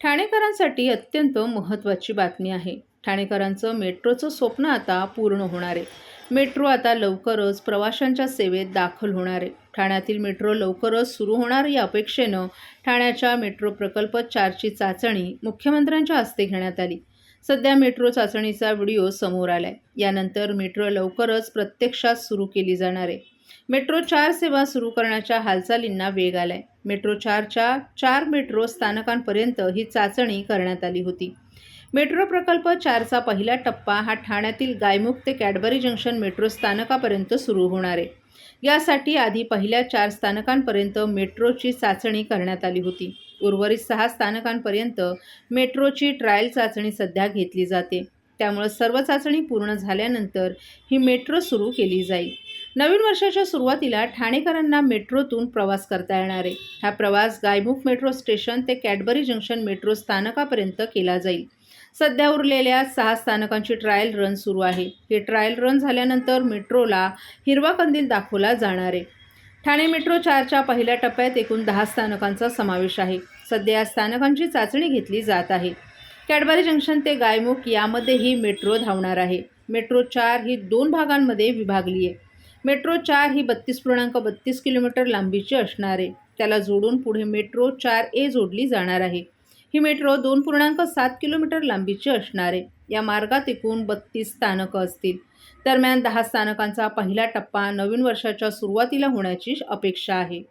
ठाणेकरांसाठी अत्यंत महत्त्वाची बातमी आहे. ठाणेकरांचं मेट्रोचं स्वप्न आता पूर्ण होणार आहे. मेट्रो आता लवकरच प्रवाशांच्या सेवेत दाखल होणार आहे. ठाण्यातील मेट्रो लवकरच सुरू होणार या अपेक्षेनं ठाण्याच्या मेट्रो प्रकल्प चारची चाचणी मुख्यमंत्र्यांच्या हस्ते घेण्यात आली. सध्या मेट्रो चाचणीचा व्हिडिओ समोर आलाय. यानंतर मेट्रो लवकरच प्रत्यक्षात सुरू केली जाणार आहे. मेट्रो चार सेवा सुरू करण्याच्या हालचालींना वेग आलाय. मेट्रो चारच्या चार मेट्रो स्थानकांपर्यंत ही चाचणी करण्यात आली होती. मेट्रो प्रकल्प चारचा पहिला टप्पा हा ठाण्यातील गायमुख ते कॅडबरी जंक्शन मेट्रो स्थानकापर्यंत सुरू होणार आहे. यासाठी आधी पहिल्या चार स्थानकांपर्यंत मेट्रोची चाचणी करण्यात आली होती. उर्वरित सहा स्थानकांपर्यंत मेट्रोची ट्रायल चाचणी सध्या घेतली जाते. त्यामुळे सर्व चाचणी पूर्ण झाल्यानंतर ही मेट्रो सुरू केली जाईल. नवीन वर्षाच्या सुरुवातीला ठाणेकरांना मेट्रोतून प्रवास करता येणार आहे. हा प्रवास गायमुख मेट्रो स्टेशन ते कॅडबरी जंक्शन मेट्रो स्थानकापर्यंत केला जाईल. सध्या उरलेल्या सहा स्थानकांची ट्रायल रन सुरू आहे. ही ट्रायल रन झाल्यानंतर मेट्रोला हिरवा कंदील दाखवला जाणार आहे. ठाणे मेट्रो चारच्या पहिल्या टप्प्यात एकूण दहा स्थानकांचा समावेश आहे. सध्या या स्थानकांची चाचणी घेतली जात आहे. कॅडबरी जंक्शन ते गायमुख यामध्ये ही मेट्रो धावणार आहे. मेट्रो चार ही दोन भागांमध्ये विभागली आहे. मेट्रो चार ही बत्तीस पूर्णांक बत्तीस किलोमीटर लांबीची असणार आहे. त्याला जोडून पुढे मेट्रो चार ए जोडली जाणार आहे. ही मेट्रो दोन पूर्णांक सात किलोमीटर लांबीची असणार आहे. या मार्गात एकूण बत्तीस स्थानकं असतील. दरम्यान दहा स्थानकांचा पहिला टप्पा नवीन वर्षाच्या सुरुवातीला होण्याची अपेक्षा आहे.